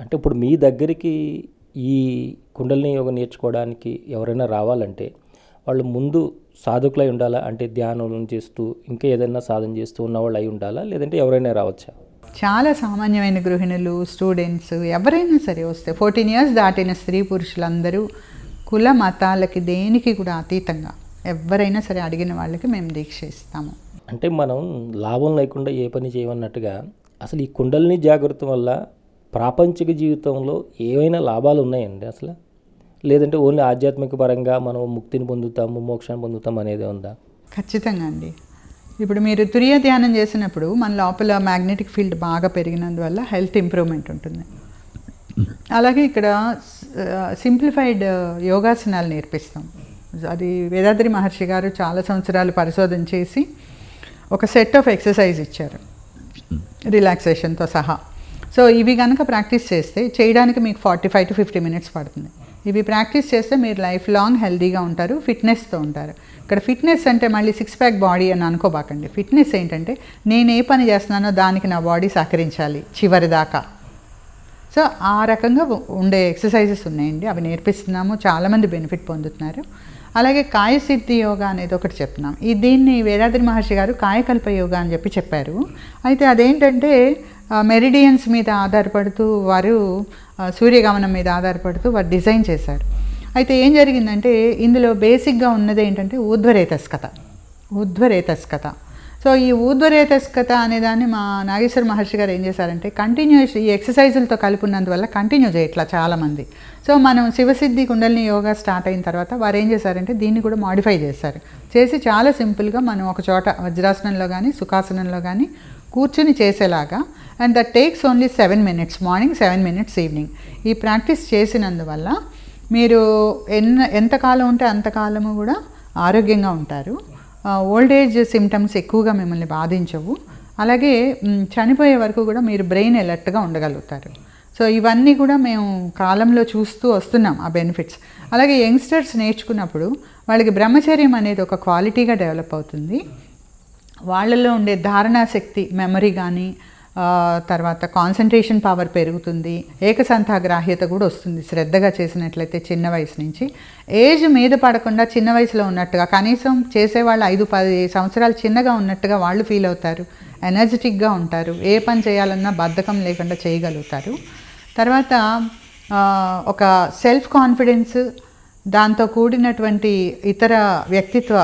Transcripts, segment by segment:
అంటే ఇప్పుడు మీ దగ్గరికి ఈ కుండలిని యోగం నేర్చుకోవడానికి ఎవరైనా రావాలంటే వాళ్ళు ముందు సాధకులై ఉండాలా? అంటే ధ్యానం చేస్తూ ఇంకా ఏదైనా సాధన చేస్తూ ఉన్నవాళ్ళు అయి ఉండాలా? లేదంటే ఎవరైనా రావచ్చా? చాలా సామాన్యమైన గృహిణులు స్టూడెంట్స్ ఎవరైనా సరే వస్తే ఫోర్టీన్ ఇయర్స్ దాటిన స్త్రీ పురుషులందరూ కుల మతాలకి దేనికి కూడా అతీతంగా ఎవరైనా సరే అడిగిన వాళ్ళకి మేము దీక్ష ఇస్తాము. అంటే మనం లాభం లేకుండా ఏ పని చేయమన్నట్టుగా అసలు ఈ కుండలిని జాగ్రత్త వల్ల ప్రాపంచిక జీవితంలో ఏవైనా లాభాలు ఉన్నాయండి అసలు? లేదంటే ఓన్లీ ఆధ్యాత్మిక పరంగా మనం ముక్తిని పొందుతాము మోక్షాన్ని పొందుతాం అనేది ఉందా? ఖచ్చితంగా అండి. ఇప్పుడు మీరు తురియ ధ్యానం చేసినప్పుడు మన లోపల మ్యాగ్నెటిక్ ఫీల్డ్ బాగా పెరిగినందువల్ల హెల్త్ ఇంప్రూవ్మెంట్ ఉంటుంది. అలాగే ఇక్కడ సింప్లిఫైడ్ యోగాసనాలు నేర్పిస్తాం. అది వేదాద్రి మహర్షి గారు చాలా సంవత్సరాలు పరిశోధన చేసి ఒక సెట్ ఆఫ్ ఎక్సర్సైజ్ ఇచ్చారు. రిలాక్సేషన్తో సహా. సో ఇవి కనుక ప్రాక్టీస్ చేస్తే చేయడానికి మీకు forty five to fifty minutes పడుతుంది. ఇవి ప్రాక్టీస్ చేస్తే మీరు లైఫ్ లాంగ్ హెల్దీగా ఉంటారు ఫిట్నెస్తో ఉంటారు. ఇక్కడ ఫిట్నెస్ అంటే మళ్ళీ సిక్స్ ప్యాక్ బాడీ అని అనుకోబాకండి. ఫిట్నెస్ ఏంటంటే నేను ఏ పని చేస్తున్నానో దానికి నా బాడీ సహకరించాలి చివరి దాకా సో ఆ రకంగా ఉండే ఎక్సర్సైజెస్ ఉన్నాయండి. అవి నేర్పిస్తున్నాము. చాలామంది బెనిఫిట్ పొందుతున్నారు. అలాగే కాయసిద్ధి యోగా అనేది ఒకటి చెప్తున్నాం. ఈ దీన్ని వేదాద్రి మహర్షి గారు కాయకల్ప యోగా అని చెప్పి చెప్పారు. అయితే అదేంటంటే మెరిడియన్స్ మీద ఆధారపడుతూ వారు సూర్యగమనం మీద ఆధారపడుతూ వారు డిజైన్ చేశారు. అయితే ఏం జరిగిందంటే ఇందులో బేసిక్గా ఉన్నది ఏంటంటే ఊర్ధ్వరేతస్కత. ఊర్ధ్వరేతస్కత. సో ఈ ఊర్ధ్వరేతస్కత అనే దాన్ని మా నాగేశ్వర మహర్షి గారు ఏం చేశారంటే కంటిన్యూస్ ఈ ఎక్సర్సైజులతో కలిపినందువల్ల కంటిన్యూ చేయట్లా చాలామంది. సో మనం శివసిద్ధి కుండలిని యోగా స్టార్ట్ అయిన తర్వాత వారు ఏం చేశారంటే దీన్ని కూడా మాడిఫై చేశారు. చేసి చాలా సింపుల్గా మనం ఒక చోట వజ్రాసనంలో కానీ సుఖాసనంలో కానీ కూర్చుని చేసేలాగా and that takes only seven minutes morning seven minutes evening ఈ ప్రాక్టీస్ చేసినందువల్ల మీరు ఎన్న ఎంతకాలం ఉంటే అంతకాలము కూడా ఆరోగ్యంగా ఉంటారు. ఓల్డ్ ఏజ్ సిమ్టమ్స్ ఎక్కువగా మిమ్మల్ని బాధించవు. అలాగే చనిపోయే వరకు కూడా మీరు బ్రెయిన్ ఎలర్ట్గా ఉండగలుగుతారు. సో ఇవన్నీ కూడా మేము కాలంలో చూస్తూ వస్తున్నాం ఆ బెనిఫిట్స్ అలాగే యంగ్స్టర్స్ నేర్చుకున్నప్పుడు వాళ్ళకి బ్రహ్మచర్యం అనేది ఒక క్వాలిటీగా డెవలప్ అవుతుంది. వాళ్ళలో ఉండే ధారణాశక్తి మెమరీ కానీ తర్వాత కాన్సన్ట్రేషన్ పవర్ పెరుగుతుంది ఏకసంతాగ్రాహ్యత కూడా వస్తుంది శ్రద్ధగా చేసినట్లయితే చిన్న వయసు నుంచి. ఏజ్ మీద పడకుండా చిన్న వయసులో ఉన్నట్టుగా కనీసం చేసేవాళ్ళు ఐదు పది సంవత్సరాలు చిన్నగా ఉన్నట్టుగా వాళ్ళు ఫీల్ అవుతారు. ఎనర్జెటిక్గా ఉంటారు. ఏ పని చేయాలన్నా బద్ధకం లేకుండా చేయగలుగుతారు. తర్వాత ఒక సెల్ఫ్ కాన్ఫిడెన్స్ దాంతో కూడినటువంటి ఇతర వ్యక్తిత్వ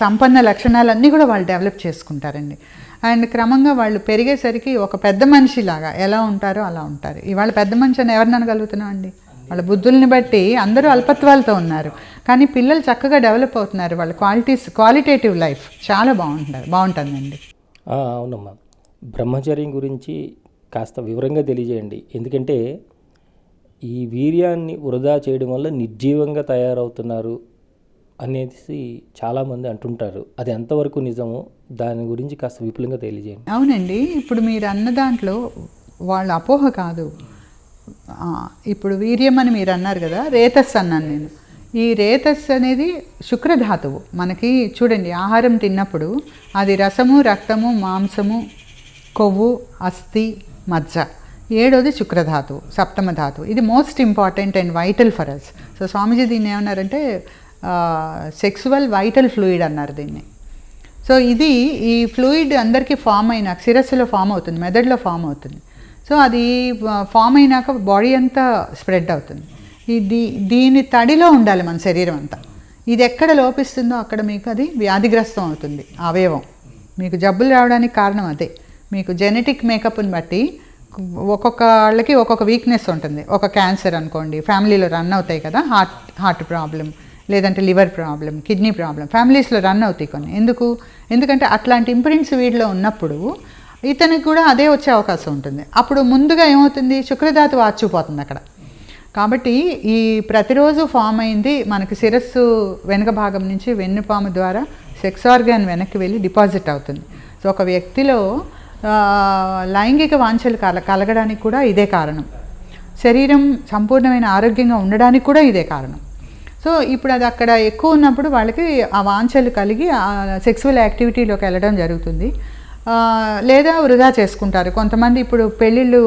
సంపన్న లక్షణాలన్నీ కూడా వాళ్ళు డెవలప్ చేసుకుంటారండి. అండ్ క్రమంగా వాళ్ళు పెరిగేసరికి ఒక పెద్ద మనిషిలాగా ఎలా ఉంటారో అలా ఉంటారు. ఇవాళ పెద్ద మనిషి అని ఎవరిని అనగలుగుతున్నాం అండి వాళ్ళ బుద్ధుల్ని బట్టి అందరూ అల్పత్వాలతో ఉన్నారు. కానీ పిల్లలు చక్కగా డెవలప్ అవుతున్నారు. వాళ్ళ క్వాలిటీస్ క్వాలిటేటివ్ లైఫ్ చాలా బాగుంటారు బాగుంటుందండి. అవునమ్మా. బ్రహ్మచర్యం గురించి కాస్త వివరంగా తెలియజేయండి. ఎందుకంటే ఈ వీర్యాన్ని వృధా చేయడం వల్ల నిర్జీవంగా తయారవుతున్నారు అనేసి చాలామంది అంటుంటారు. అది ఎంతవరకు నిజమో దాని గురించి కాస్త విపులంగా తెలియజేయండి. అవునండి. ఇప్పుడు మీరు అన్న దాంట్లో వాళ్ళ అపోహ కాదు. ఇప్పుడు వీర్యం అని మీరు అన్నారు కదా రేతస్ అన్నాను నేను. ఈ రేతస్ అనేది శుక్రధాతువు. మనకి చూడండి ఆహారం తిన్నప్పుడు అది రసము రక్తము మాంసము కొవ్వు అస్థి మజ్జ. ఏడోది శుక్రధాతువు సప్తమ ధాతువు. ఇది most important and vital for us so Swamiji దీన్ని ఏమన్నారంటే సెక్సువల్ వైటల్ ఫ్లూయిడ్ అన్నారు దీన్ని. సో ఇది ఈ ఫ్లూయిడ్ అందరికీ ఫామ్ అయినాక శిరస్సులో ఫామ్ అవుతుంది మెదడులో ఫామ్ అవుతుంది. సో అది ఫామ్ అయినాక బాడీ అంతా స్ప్రెడ్ అవుతుంది. ఇది దీని తడిలో ఉండాలి మన శరీరం అంతా. ఇది ఎక్కడ లోపిస్తుందో అక్కడ మీకు అది వ్యాధిగ్రస్తం అవుతుంది అవయవం. మీకు జబ్బులు రావడానికి కారణం అదే. మీకు జెనెటిక్ మేకప్ని బట్టి ఒక్కొక్క వాళ్ళకి ఒక్కొక్క వీక్నెస్ ఉంటుంది. ఒక క్యాన్సర్ అనుకోండి ఫ్యామిలీలో రన్ అవుతాయి కదా హార్ట్ హార్ట్ ప్రాబ్లం లేదంటే లివర్ ప్రాబ్లం కిడ్నీ ప్రాబ్లం ఫ్యామిలీస్లో రన్ అవుతాయి కొన్ని. ఎందుకు? ఎందుకంటే అట్లాంటి ఇంప్రింట్స్ వీడిలో ఉన్నప్పుడు ఇతనికి కూడా అదే వచ్చే అవకాశం ఉంటుంది. అప్పుడు ముందుగా ఏమవుతుంది? శుక్రధాతు వాచిపోతుంది అక్కడ. కాబట్టి ఈ ప్రతిరోజు ఫామ్ అయింది మనకి శిరస్సు వెనుక భాగం నుంచి వెన్నుపాము ద్వారా సెక్స్ ఆర్గాన్ వెనక్కి వెళ్ళి డిపాజిట్ అవుతుంది. సో ఒక వ్యక్తిలో లైంగిక వాంఛలు కల కలగడానికి కూడా ఇదే కారణం. శరీరం సంపూర్ణమైన ఆరోగ్యంగా ఉండడానికి కూడా ఇదే కారణం. సో ఇప్పుడు అది అక్కడ ఎక్కువ ఉన్నప్పుడు వాళ్ళకి ఆ వాంఛలు కలిగి ఆ సెక్సువల్ యాక్టివిటీలోకి వెళ్ళడం జరుగుతుంది. లేదా వృధా చేసుకుంటారు. కొంతమంది ఇప్పుడు పెళ్ళిళ్ళు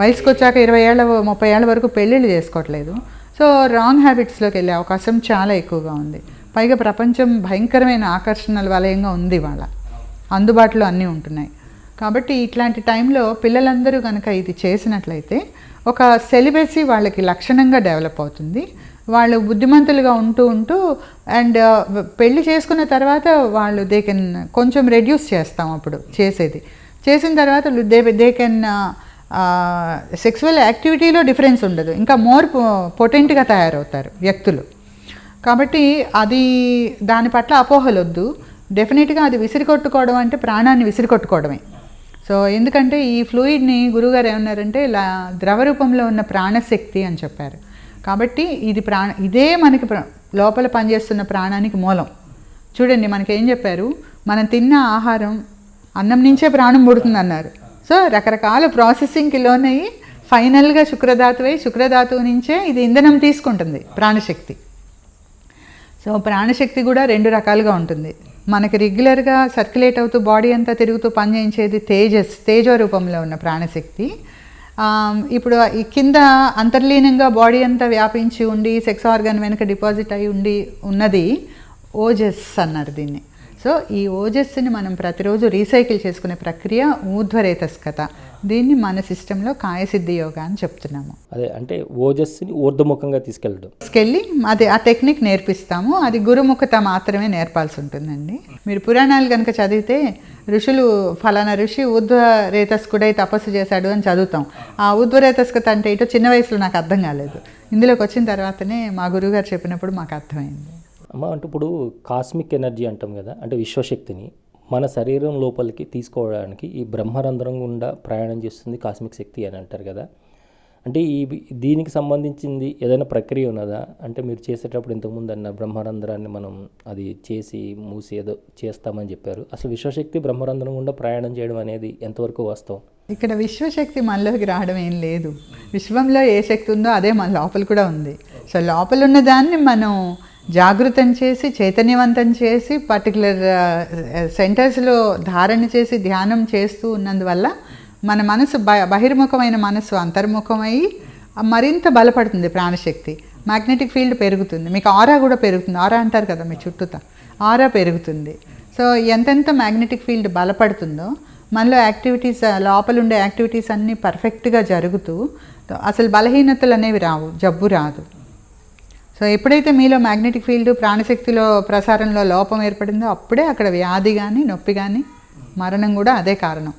వయసుకు వచ్చాక ఇరవై ఏళ్ళ ముప్పై ఏళ్ళ వరకు పెళ్ళిళ్ళు చేసుకోవట్లేదు. సో రాంగ్ హ్యాబిట్స్లోకి వెళ్ళే అవకాశం చాలా ఎక్కువగా ఉంది. పైగా ప్రపంచం భయంకరమైన ఆకర్షణల వలయంగా ఉంది వాళ్ళ అందుబాటులో అన్నీ ఉంటున్నాయి. కాబట్టి ఇట్లాంటి టైంలో పిల్లలందరూ కనుక ఇది చేసినట్లయితే ఒక సెలిబసీ వాళ్ళకి లక్షణంగా డెవలప్ అవుతుంది. వాళ్ళు బుద్ధిమంతులుగా ఉంటూ ఉంటూ అండ్ uh, పెళ్ళి చేసుకున్న తర్వాత వాళ్ళు దే కెన్ కొంచెం రెడ్యూస్ చేస్తాం అప్పుడు చేసేది. చేసిన తర్వాత దే దే కెన్ సెక్సువల్ యాక్టివిటీలో డిఫరెన్స్ ఉండదు. ఇంకా మోర్ పొటెంట్గా తయారవుతారు వ్యక్తులు. కాబట్టి అది దాని పట్ల అపోహలు వద్దు. డెఫినెట్గా అది విసిరికొట్టుకోవడం అంటే ప్రాణాన్ని విసిరికొట్టుకోవడమే. సో ఎందుకంటే ఈ ఫ్లూయిడ్ని గురుగారు ఏమన్నారంటే ఇలా ద్రవ రూపంలో ఉన్న ప్రాణశక్తి అని చెప్పారు. కాబట్టి ఇది ప్రాణ ఇదే మనకి లోపల పనిచేస్తున్న ప్రాణానికి మూలం. చూడండి మనకి ఏం చెప్పారు? మనం తిన్న ఆహారం అన్నం నుంచే ప్రాణం పుడుతుంది అన్నారు సో రకరకాల ప్రాసెసింగ్కి లోనయ్యి ఫైనల్గా శుక్రధాతువై శుక్రధాతువు నుంచే ఇది ఇంధనం తీసుకుంటుంది ప్రాణశక్తి. సో ప్రాణశక్తి కూడా రెండు రకాలుగా ఉంటుంది. మనకి రెగ్యులర్గా సర్క్యులేట్ అవుతూ బాడీ అంతా తిరుగుతూ పనిచేయించేది తేజస్ తేజో రూపంలో ఉన్న ప్రాణశక్తి. ఇప్పుడు ఈ కింద అంతర్లీనంగా బాడీ అంతా వ్యాపించి ఉండి సెక్స్ ఆర్గాన్ వెనుక డిపాజిట్ అయి ఉండి ఉన్నది ఓజస్ అన్నారు దీన్ని. సో ఈ ఓజస్సుని మనం ప్రతిరోజు రీసైకిల్ చేసుకునే ప్రక్రియ ఊర్ధ్వరేతస్కత. దీన్ని మన సిస్టంలో కాయసిద్ధి యోగా అని చెప్తున్నాము. అదే అంటే ఓజస్సుని ఊర్ధముఖంగా తీసుకెళ్ళడం. తీసుకెళ్ళి అది ఆ టెక్నిక్ నేర్పిస్తాము. అది గురుముఖత మాత్రమే నేర్పాల్సి ఉంటుందండి మీరు పురాణాలు కనుక చదివితే ఋషులు ఫలానా ఋషి ఊర్ధ్వ రేతస్కుడై తపస్సు చేశాడు అని చదువుతాం. ఆ ఊర్ధ్వ రేతస్కత అంటే ఇటు చిన్న వయసులో నాకు అర్థం కాలేదు. ఇందులోకి వచ్చిన తర్వాతనే మా గురువుగారు చెప్పినప్పుడు మాకు అర్థమైంది. అమ్మ అంటే ఇప్పుడు కాస్మిక్ ఎనర్జీ అంటాం కదా అంటే విశ్వశక్తిని. మన శరీరం లోపలికి తీసుకోవడానికి ఈ బ్రహ్మరంధ్రం గుండా ప్రయాణం చేస్తుంది కాస్మిక్ శక్తి అని అంటారు కదా. అంటే ఈ దీనికి సంబంధించింది ఏదైనా ప్రక్రియ ఉన్నదా? అంటే మీరు చేసేటప్పుడు ఇంతకుముందు అన్న బ్రహ్మరంధ్రాన్ని మనం అది చేసి మూసి ఏదో చేస్తామని చెప్పారు. అసలు విశ్వశక్తి బ్రహ్మరంధ్రం గుండా ప్రయాణం చేయడం అనేది ఎంతవరకు వాస్తవం? ఇక్కడ విశ్వశక్తి మనలోకి రావడం ఏం లేదు. విశ్వంలో ఏ శక్తి ఉందో అదే మన లోపల కూడా ఉంది. సో లోపల ఉన్న దాన్ని మనం జాగృతం చేసి చైతన్యవంతం చేసి పర్టికులర్ సెంటర్స్లో uh, ధారణ చేసి ధ్యానం చేస్తూ ఉన్నందువల్ల మన మనసు బ బహిర్ముఖమైన మనసు అంతర్ముఖమై మరింత బలపడుతుంది ప్రాణశక్తి. మ్యాగ్నెటిక్ ఫీల్డ్ పెరుగుతుంది. మీకు ఆరా కూడా పెరుగుతుంది. ఆరా అంటారు కదా మీ చుట్టూతా. ఆరా పెరుగుతుంది. సో ఎంతెంత మ్యాగ్నెటిక్ ఫీల్డ్ బలపడుతుందో మనలో యాక్టివిటీస్ uh, లోపల ఉండే యాక్టివిటీస్ అన్నీ పర్ఫెక్ట్గా జరుగుతూ అసలు బలహీనతలు అనేవి రావు. జబ్బు రాదు. సో ఎప్పుడైతే మీలో మ్యాగ్నెటిక్ ఫీల్డ్ ప్రాణశక్తిలో ప్రసారంలో లోపం ఏర్పడిందో అప్పుడే అక్కడ వ్యాధి కానీ నొప్పి కానీ మరణం కూడా అదే కారణం.